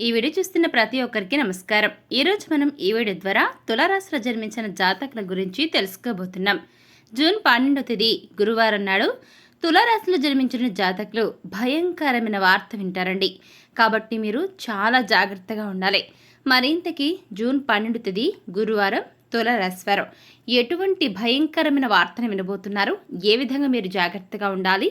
ఈ వీడియో చూస్తున్న ప్రతి ఒక్కరికి నమస్కారం. ఈరోజు మనం ఈ వీడియో ద్వారా తులారాశిలో జన్మించిన జాతకుల గురించి తెలుసుకోబోతున్నాం. జూన్ పన్నెండో తేదీ గురువారం నాడు తులారాశిలో జన్మించిన జాతకులు భయంకరమైన వార్త వింటారండి. కాబట్టి మీరు చాలా జాగ్రత్తగా ఉండాలి. మరింతకి జూన్ పన్నెండు తేదీ గురువారం తులారాశివారు ఎటువంటి భయంకరమైన వార్తను వినబోతున్నారు? ఏ విధంగా మీరు జాగ్రత్తగా ఉండాలి?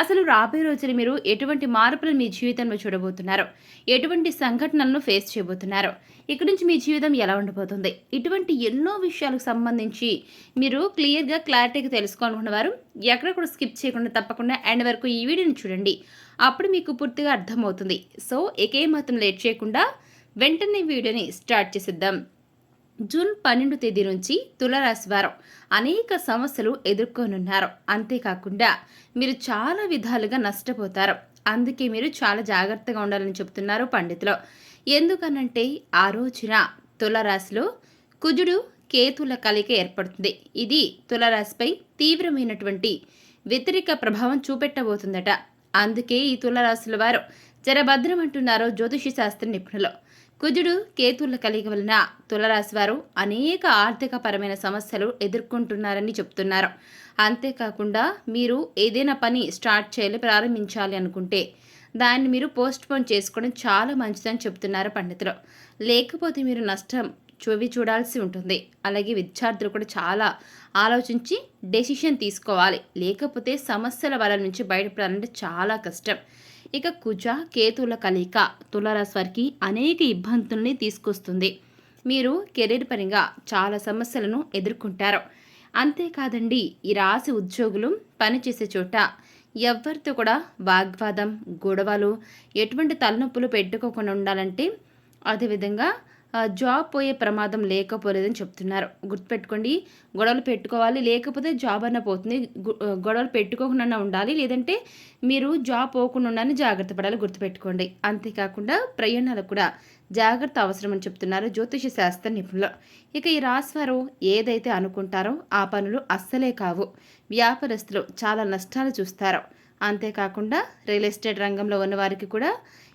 అసలు రాబోయే రోజులు మీరు ఎటువంటి మార్పులు మీ జీవితంలో చూడబోతున్నారు? ఎటువంటి సంఘటనలను ఫేస్ చేయబోతున్నారు? ఇక్కడి నుంచి మీ జీవితం ఎలా ఉండబోతుంది ఇటువంటి ఎన్నో విషయాలకు సంబంధించి మీరు క్లియర్గా క్లారిటీగా తెలుసుకోవాలనుకున్నవారు ఎక్కడ కూడా స్కిప్ చేయకుండా తప్పకుండా ఎండ్ వరకు ఈ వీడియోని చూడండి. అప్పుడు మీకు పూర్తిగా అర్థమవుతుంది. సో ఎకే మాత్రం లేట్ చేయకుండా వెంటనే వీడియోని స్టార్ట్ చేసేద్దాం. జూన్ పన్నెండు తేదీ నుంచి తులరాశి వారం అనేక సమస్యలు ఎదుర్కొనున్నారు. అంతేకాకుండా మీరు చాలా విధాలుగా నష్టపోతారు. అందుకే మీరు చాలా జాగ్రత్తగా ఉండాలని చెప్తున్నారు పండితులు. ఎందుకనంటే ఆ రోజున తులరాశిలో కుజుడు కేతుల కలయిక ఏర్పడుతుంది. ఇది తులరాశిపై తీవ్రమైనటువంటి వ్యతిరేక ప్రభావం చూపెట్టబోతుందట. అందుకే ఈ తులరాశుల వారు జరభద్రం అంటున్నారో జ్యోతిష శాస్త్ర నిపుణులు. కుజుడు కేతుల కలిగి వలన తులరాశి వారు అనేక ఆర్థిక పరమైన సమస్యలు ఎదుర్కొంటున్నారని చెప్తున్నారు. అంతేకాకుండా మీరు ఏదైనా పని స్టార్ట్ చేయాలి ప్రారంభించాలి అనుకుంటే దాన్ని మీరు పోస్ట్ పోన్ చేసుకోవడం చాలా మంచిదని చెప్తున్నారు పండితులు. లేకపోతే మీరు నష్టం చూవి చూడాల్సి ఉంటుంది. అలాగే విద్యార్థులు కూడా చాలా ఆలోచించి డెసిషన్ తీసుకోవాలి. లేకపోతే సమస్యల వల్ల నుంచి బయటపడాలంటే చాలా కష్టం. ఇక కుజ కేతుల కలయిక తులారాశి వారికి అనేక ఇబ్బందుల్ని తీసుకొస్తుంది. మీరు కెరీర్ పరంగా చాలా సమస్యలను ఎదుర్కొంటారు. అంతేకాదండి ఈ రాశి ఉద్యోగులు పనిచేసే చోట ఎవరితో కూడా వాగ్వాదం గొడవలు ఎటువంటి తలనొప్పులు పెట్టుకోకుండా ఉండాలంటే అదేవిధంగా జాబ్ పోయే ప్రమాదం లేకపోలేదని చెప్తున్నారు. గుర్తుపెట్టుకోండి గొడవలు పెట్టుకోవాలి లేకపోతే జాబ్ అన్న పోతుంది. గొడవలు పెట్టుకోకుండా ఉండాలి లేదంటే మీరు జాబ్ పోకుండా ఉండాలని జాగ్రత్త పడాలి గుర్తుపెట్టుకోండి. అంతేకాకుండా ప్రయాణాలు కూడా జాగ్రత్త అవసరమని చెప్తున్నారు జ్యోతిష శాస్త్ర నిపుణులు. ఇక ఈ రాశివారు ఏదైతే అనుకుంటారో ఆ పనులు అస్సలే కావు. వ్యాపారస్తులు చాలా నష్టాలు చూస్తారు. అంతేకాకుండా రియల్ ఎస్టేట్ రంగంలో ఉన్న వారికి కూడా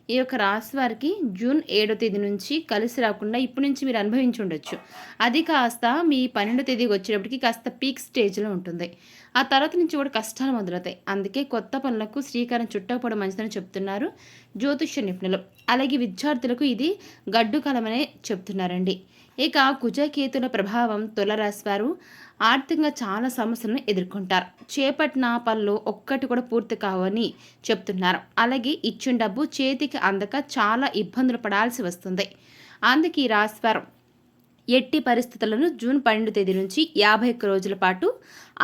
ఈ యొక్క రాశి వారికి జూన్ ఏడో తేదీ నుంచి కలిసి రాకుండా ఇప్పటి నుంచి మీరు అనుభవించి ఉండొచ్చు. అది కాస్త మీ పన్నెండో తేదీకి వచ్చేటప్పటికి కాస్త పీక్ స్టేజ్లో ఉంటుంది. ఆ తర్వాత నుంచి కూడా కష్టాలు మొదలవుతాయి. అందుకే కొత్త పనులకు శ్రీకారం చుట్టకపోవడం మంచిదని చెప్తున్నారు జ్యోతిష్య నిపుణులు. అలాగే విద్యార్థులకు ఇది గడ్డు కాలమనే చెప్తున్నారండి. ఇక కుజకేతుల ప్రభావం తులరాశి వారు ఆర్థికంగా చాలా సమస్యలను ఎదుర్కొంటారు. చేపట్టిన పనులు ఒక్కటి కూడా పూర్తి కావని చెప్తున్నారు. అలాగే ఇచ్చిన డబ్బు చేతికి అందక చాలా ఇబ్బందులు పడాల్సి వస్తుంది. అందుకే ఈ రాశివారం ఎట్టి పరిస్థితులను జూన్ పన్నెండు తేదీ నుంచి యాభై ఒక్క రోజుల పాటు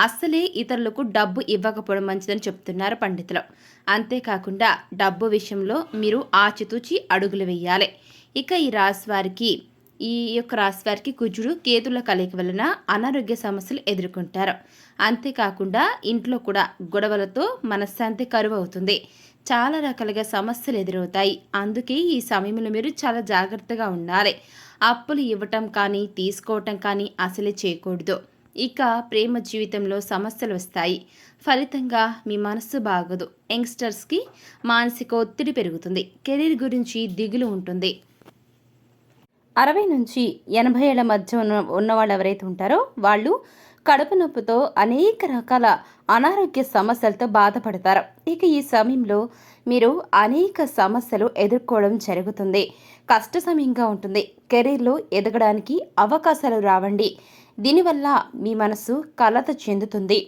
అస్సలే ఇతరులకు డబ్బు ఇవ్వకపోవడం మంచిదని చెప్తున్నారు పండితులు. అంతేకాకుండా డబ్బు విషయంలో మీరు ఆచితూచి అడుగులు వేయాలి. ఇక ఈ రాశి వారికి ఈ యొక్క రాశి వారికి కుజుడు కేతుల కలయిక వలన అనారోగ్య సమస్యలు ఎదుర్కొంటారు. అంతేకాకుండా ఇంట్లో కూడా గొడవలతో మనశ్శాంతి కరువు అవుతుంది చాలా రకాలుగా సమస్యలు ఎదురవుతాయి. అందుకే ఈ సమయంలో మీరు చాలా జాగ్రత్తగా ఉండాలి. అప్పులు ఇవ్వటం కానీ తీసుకోవటం కానీ అసలే చేయకూడదు. ఇక ప్రేమ జీవితంలో సమస్యలు వస్తాయి. ఫలితంగా మీ మనస్సు బాగోదు. యంగ్స్టర్స్కి మానసిక ఒత్తిడి పెరుగుతుంది. కెరీర్ గురించి దిగులు ఉంటుంది. అరవై నుంచి ఎనభై ఏళ్ళ మధ్య ఉన్న ఉన్నవాళ్ళు ఎవరైతే ఉంటారో వాళ్ళు కడుపు నొప్పితో అనేక రకాల అనారోగ్య సమస్యలతో బాధపడతారు. ఇక ఈ సమయంలో మీరు అనేక సమస్యలు ఎదుర్కోవడం జరుగుతుంది. కష్ట సమయంగా ఉంటుంది. కెరీర్లో ఎదగడానికి అవకాశాలు రావండి. దీనివల్ల మీ మనసు కలత చెందుతుంది.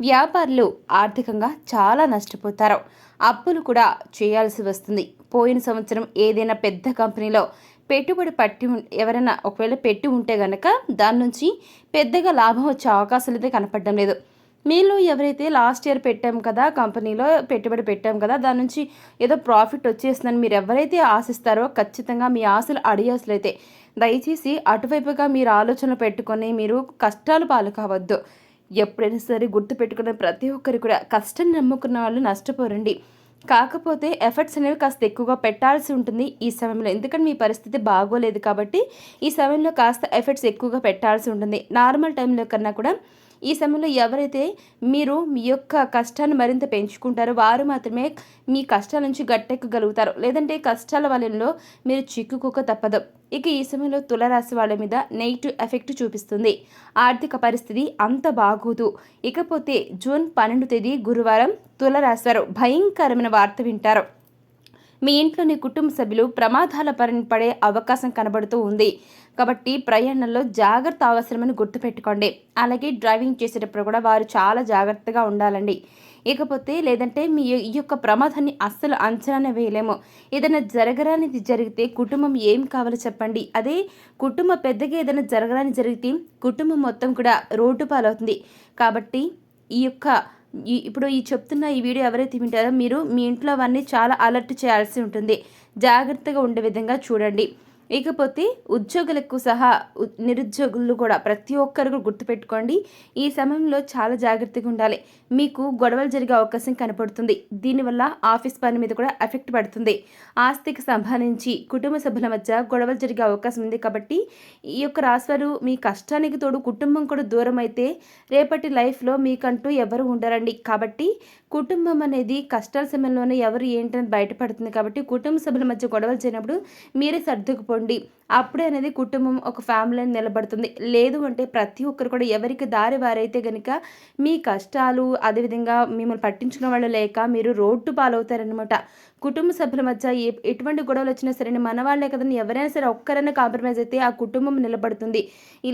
వ్యాపారులు ఆర్థికంగా చాలా నష్టపోతారు. అప్పులు కూడా చేయాల్సి వస్తుంది. పోయిన సంవత్సరం ఏదైనా పెద్ద కంపెనీలో పెట్టుబడి పట్టి ఎవరైనా ఒకవేళ పెట్టి ఉంటే గనక దాని నుంచి పెద్దగా లాభం వచ్చే అవకాశాలు అయితే కనపడడం లేదు. మీలో ఎవరైతే లాస్ట్ ఇయర్ పెట్టాం కదా కంపెనీలో పెట్టుబడి పెట్టాం కదా దాని నుంచి ఏదో ప్రాఫిట్ వచ్చేస్తుందని మీరు ఎవరైతే ఆశిస్తారో ఖచ్చితంగా మీ ఆశలు అడియాసులు అయితే దయచేసి అటువైపుగా మీరు ఆలోచనలు పెట్టుకొని మీరు కష్టాలు పాలు కావద్దు. ఎప్పుడైనా సరే గుర్తుపెట్టుకున్న ప్రతి ఒక్కరు కూడా కష్టం నమ్ముకున్న వాళ్ళు నష్టపోరండి. కాకపోతే ఎఫర్ట్స్ అనేవి కాస్త ఎక్కువగా పెట్టాల్సి ఉంటుంది ఈ సమయంలో. ఎందుకంటే మీ పరిస్థితి బాగోలేదు కాబట్టి ఈ సమయంలో కాస్త ఎఫర్ట్స్ ఎక్కువగా పెట్టాల్సి ఉంటుంది. నార్మల్ టైంలో కన్నా కూడా ఈ సమయంలో ఎవరైతే మీరు మీ యొక్క కష్టాన్ని మరింత పెంచుకుంటారో వారు మాత్రమే మీ కష్టాల నుంచి గట్టెక్కగలుగుతారు. లేదంటే కష్టాల వలయంలో మీరు చిక్కుకోక తప్పదు. ఇక ఈ సమయంలో తులరాశి వాళ్ళ మీద నెగిటివ్ ఎఫెక్ట్ చూపిస్తుంది. ఆర్థిక పరిస్థితి అంత బాగోదు. ఇకపోతే జూన్ పన్నెండు తేదీ గురువారం తులరాశి వారు భయంకరమైన వార్త వింటారు. మీ ఇంట్లోని కుటుంబ సభ్యులు ప్రమాదాల బారిన పడే అవకాశం కనబడుతూ ఉంది. కాబట్టి ప్రయాణంలో జాగ్రత్త అవసరమని గుర్తుపెట్టుకోండి అలాగే డ్రైవింగ్ చేసేటప్పుడు కూడా వారు చాలా జాగ్రత్తగా ఉండాలండి. ఇకపోతే లేదంటే మీ ఈ యొక్క ప్రమాదాన్ని అస్సలు అంచనా వేయలేము. ఏదైనా జరగరానిది జరిగితే కుటుంబం ఏం కావాలో చెప్పండి. అదే కుటుంబ పెద్దగా ఏదైనా జరగరాని జరిగితే కుటుంబం మొత్తం కూడా రోడ్డు పాలవుతుంది. కాబట్టి ఈ యొక్క ఇప్పుడు ఈ చెప్తున్న ఈ వీడియో ఎవరైతే వింటారో మీరు మీ ఇంట్లో అవన్నీ చాలా అలర్ట్ చేయాల్సి ఉంటుంది. జాగ్రత్తగా ఉండే విధంగా చూడండి. ఇకపోతే ఉద్యోగులకు సహా ఉ- నిరుద్యోగులు కూడా ప్రతి ఒక్కరు గుర్తుపెట్టుకోండి. ఈ సమయంలో చాలా జాగ్రత్తగా ఉండాలి. మీకు గొడవలు జరిగే అవకాశం కనపడుతుంది. దీనివల్ల ఆఫీస్ పని మీద కూడా ఎఫెక్ట్ పడుతుంది. ఆస్తికి సంబంధించి కుటుంబ సభ్యుల మధ్య గొడవలు జరిగే అవకాశం ఉంది కాబట్టి ఈ యొక్క రాశివారు మీ కష్టానికి తోడు కుటుంబం కూడా దూరం అయితే రేపటి లైఫ్లో మీకంటూ ఎవరు ఉండరండి. కాబట్టి కుటుంబం అనేది కష్టాల సమయంలోనే ఎవరు ఏంటని బయటపడుతుంది కాబట్టి కుటుంబ సభ్యుల మధ్య గొడవలు చేయనప్పుడు మీరే సర్దుకుపోండి. నుండి అప్పుడే అనేది కుటుంబం ఒక ఫ్యామిలీ నిలబడుతుంది. లేదు అంటే ప్రతి ఒక్కరు కూడా ఎవరికి దారి వారైతే గనుక మీ కష్టాలు అదేవిధంగా మిమ్మల్ని పట్టించుకున్న వాళ్ళు లేక మీరు రోడ్డు పాలవుతారనమాట కుటుంబ సభ్యుల మధ్య ఏ ఎటువంటి గొడవలు వచ్చినా సరే మన వాళ్ళే కదండి. ఎవరైనా సరే ఒక్కరైనా కాంప్రమైజ్ అయితే ఆ కుటుంబం నిలబడుతుంది.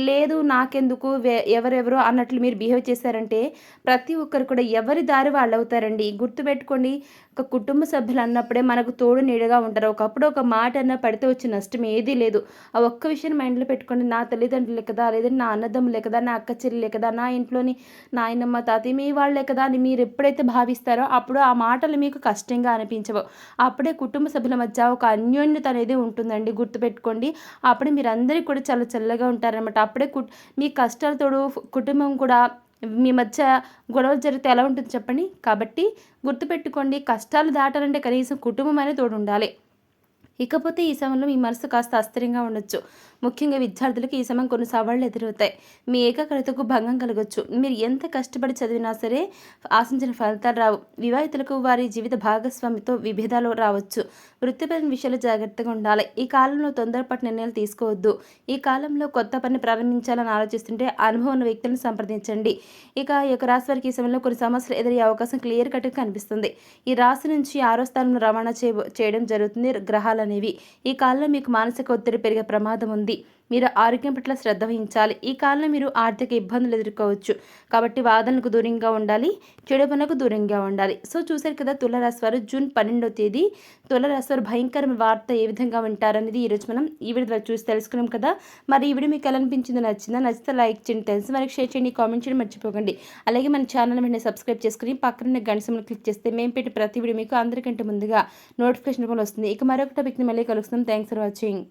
లేదు నాకెందుకు ఎవరెవరో అన్నట్లు మీరు బిహేవ్ చేశారంటే ప్రతి ఒక్కరు కూడా ఎవరి దారి వాళ్ళు అవుతారండి గుర్తుపెట్టుకోండి ఒక కుటుంబ సభ్యులు అన్నప్పుడే మనకు తోడు నీడగా ఉంటారు. ఒకప్పుడు ఒక మాట అన్న పడితే వచ్చే నష్టం ఏదీ లేదు. ఆ ఒక్క విషయం మైండ్లో పెట్టుకోండి. నా తల్లిదండ్రులే కదా లేదంటే నా అన్నదమ్ములే కదా నా అక్క చెల్లెలే కదా నా ఇంట్లోని నాయనమ్మ తాతయ్య మీ వాళ్ళే కదా అని మీరు ఎప్పుడైతే భావిస్తారో అప్పుడు ఆ మాటలు మీకు కష్టంగా అనిపించవు. అప్పుడే కుటుంబ సభ్యుల మధ్య ఒక అన్యోన్యత అనేది ఉంటుందండి. గుర్తుపెట్టుకోండి. అప్పుడే మీరందరికీ కూడా చాలా చల్లగా ఉంటారనమాట అప్పుడే కు- మీ కష్టాలతోడు కుటుంబం కూడా మీ మధ్య గొడవలు జరిగితే ఎలా ఉంటుంది చెప్పండి? కాబట్టి గుర్తుపెట్టుకోండి. కష్టాలు దాటాలంటే కనీసం కుటుంబం అనేది తోడు ఉండాలి ఇకపోతే ఈ సమయంలో మీ మనసు కాస్త అస్థిరంగా ఉండొచ్చు. ముఖ్యంగా విద్యార్థులకు ఈ సమయం కొన్ని సవాళ్ళు ఎదురవుతాయి. మీ ఏకాగ్రతకు భంగం కలగొచ్చు. మీరు ఎంత కష్టపడి చదివినా సరే ఆశించిన ఫలితాలు రావు. వివాహితులకు వారి జీవిత భాగస్వామితో విభేదాలు రావచ్చు. వృత్తిపరమైన విషయాలు జాగ్రత్తగా ఉండాలి. ఈ కాలంలో తొందరపాటు నిర్ణయాలు తీసుకోవద్దు. ఈ కాలంలో కొత్త పని ప్రారంభించాలని ఆలోచిస్తుంటే అనుభవం ఉన్న వ్యక్తులను సంప్రదించండి. ఇక ఈ యొక్క రాశి వారికి ఈ సమయంలో కొన్ని సమస్యలు ఎదురయ్యే అవకాశం క్లియర్ కట్గా కనిపిస్తుంది. ఈ రాశి నుంచి ఆరో స్థానంలో రవాణా చే చేయడం జరుగుతుంది. గ్రహాలను అనేవి. ఈ కాలంలో మీకు మానసిక ఒత్తిడి పెరిగే ప్రమాదం ఉంది. మీరు ఆరోగ్యం పట్ల శ్రద్ధ వహించాలి. ఈ కాలంలో మీరు ఆర్థిక ఇబ్బందులు ఎదుర్కోవచ్చు. కాబట్టి వాదనలకు దూరంగా ఉండాలి చెడు పనులకు దూరంగా ఉండాలి. సో చూశారు కదా తులరాశి వారు జూన్ పన్నెండో తేదీ. తులరాశి వారు భయంకరమైన వార్త ఏ విధంగా ఉంటారనేది ఈరోజు మనం ఈ వీడియో ద్వారా చూసి తెలుసుకున్నాం కదా. మరి ఈ వీడియో మీకు ఎలా అనిపించిందో నచ్చిందా? నచ్చితే లైక్ చేయండి తెలిసి మనకి షేర్ చేయండి కామెంట్ చేయండి మర్చిపోకండి. అలాగే మన ఛానల్ వెంటనే సబ్స్క్రైబ్ చేసుకుని పక్కన గంట క్లిక్ చేస్తే మేము పెట్టి ప్రతి వీడియో మీకు అందరికంటే ముందుగా నోటిఫికేషన్ రూపంలో వస్తుంది. ఇక మరొక టాపిక్ని మళ్ళీ కలుస్తాం థ్యాంక్స్ ఫర్ వాచింగ్.